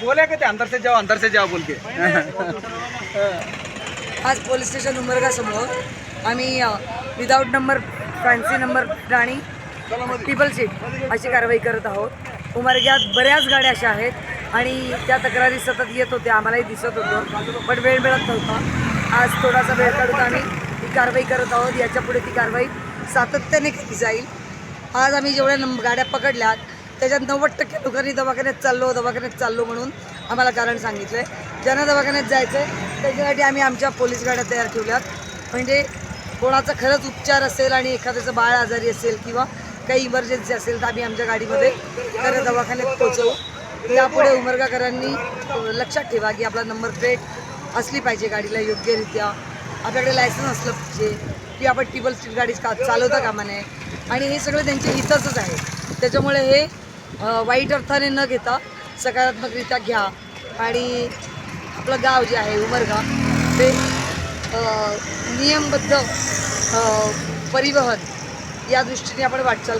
बोले का ते अंदर से जाओ अंदर से जाओ बोल के आज पोलीस स्टेशन उमरगा समोर। आम्ही विदाऊट नंबर फॅन्सी नंबर आणि ट्रिपल सीट अशी कारवाई करत आहोत. उमरग्यात बऱ्याच गाड्या अशा आहेत आणि त्या तक्रारी सतत येत होत्या आम्हालाही दिसत होतं पण वेळ मिळत नव्हता. आज थोडासा वेळ काढून आम्ही ही कारवाई करत आहोत. याच्यापुढे ती कारवाई सातत्याने केली जाईल. आज आम्ही जेवढ्या नंब गाड्या पकडल्यात त्याच्यात नव्वद टक्के लोकांनी दवाखान्यात चाललो दवाखान्यात चाललो म्हणून आम्हाला कारण सांगितलं आहे ज्यांना दवाखान्यात जायचं आहे त्याच्यासाठी आम्ही आमच्या पोलीस गाड्या तयार ठेवल्यात. म्हणजे कोणाचा खरंच उपचार असेल आणि एखाद्याचं बाळ आजारी असेल किंवा काही इमर्जन्सी असेल तर आम्ही आमच्या गाडीमध्ये खरं दवाखान्यात पोचवू यापुढे उमरगाकरांनी लक्षात ठेवा की आपला नंबर प्लेट असली पाहिजे गाडीला योग्यरित्या. आपल्याकडे लायसन्स असलं पाहिजे. की आपण टिबल स्टील गाडी का चालवता कामा नये. आणि हे सगळं त्यांच्या हिताचंच आहे. त्याच्यामुळे हे वाईट अर्थाने न घेता सकारात्मकरित्या घ्या. आणि आपलं गाव जे आहे उमरगा ते नियमबद्ध परिवहन या दृष्टीने आपण वाटचाल